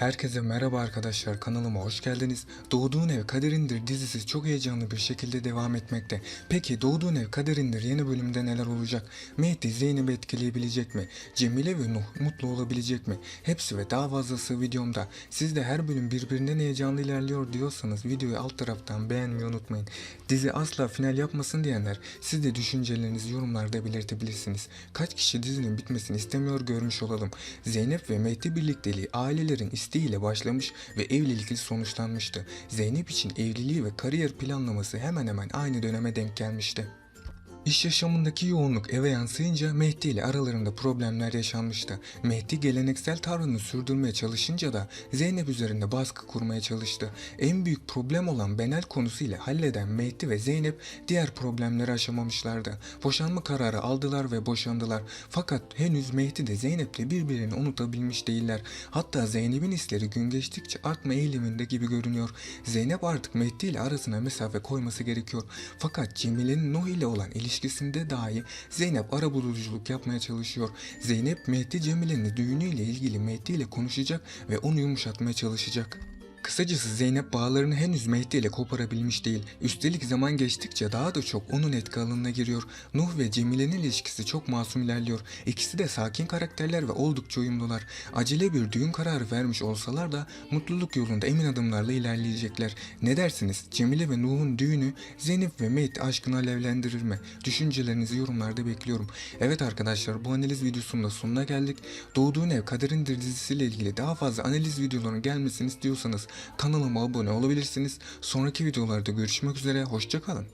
Herkese merhaba arkadaşlar kanalıma hoş geldiniz. Doğduğun Ev Kaderindir dizisi çok heyecanlı bir şekilde devam etmekte. Peki Doğduğun Ev Kaderindir yeni bölümde neler olacak? Mehdi Zeynep'i etkileyebilecek mi? Cemile ve Nuh mutlu olabilecek mi? Hepsi ve daha fazlası videomda. Siz de her bölüm birbirinden heyecanlı ilerliyor diyorsanız videoyu alt taraftan beğenmeyi unutmayın. Dizi asla final yapmasın diyenler siz de düşüncelerinizi yorumlarda belirtebilirsiniz. Kaç kişi dizinin bitmesini istemiyor görmüş olalım. Zeynep ve Mehdi birlikteliği ailelerin isteğiyle başlamış ve evlilikle sonuçlanmıştı. Zeynep için evliliği ve kariyer planlaması hemen hemen aynı döneme denk gelmişti. İş yaşamındaki yoğunluk eve yansıyınca Mehdi ile aralarında problemler yaşanmıştı. Mehdi geleneksel tavrını sürdürmeye çalışınca da Zeynep üzerinde baskı kurmaya çalıştı. En büyük problem olan Benel konusu ile halleden Mehdi ve Zeynep diğer problemleri aşamamışlardı. Boşanma kararı aldılar ve boşandılar. Fakat henüz Mehdi de Zeynep de birbirini unutabilmiş değiller. Hatta Zeynep'in hisleri gün geçtikçe artma eğiliminde gibi görünüyor. Zeynep artık Mehdi ile arasına mesafe koyması gerekiyor. Fakat Cemile'nin Nuh ile olan ilişkisinde dahi Zeynep arabuluculuk yapmaya çalışıyor. Zeynep Mehdi Cemile'nin düğünüyle ilgili Mehdi ile konuşacak ve onu yumuşatmaya çalışacak. Kısacası Zeynep bağlarını henüz Mehdi ile koparabilmiş değil. Üstelik zaman geçtikçe daha da çok onun etki alanına giriyor. Nuh ve Cemile'nin ilişkisi çok masum ilerliyor. İkisi de sakin karakterler ve oldukça uyumlular. Acele bir düğün kararı vermiş olsalar da mutluluk yolunda emin adımlarla ilerleyecekler. Ne dersiniz? Cemile ve Nuh'un düğünü Zeynep ve Mehdi aşkını alevlendirir mi? Düşüncelerinizi yorumlarda bekliyorum. Evet arkadaşlar bu analiz videosunun da sonuna geldik. Doğduğun Ev Kaderindir dizisiyle ilgili daha fazla analiz videolarının gelmesini istiyorsanız kanalıma abone olabilirsiniz. Sonraki videolarda görüşmek üzere. Hoşçakalın.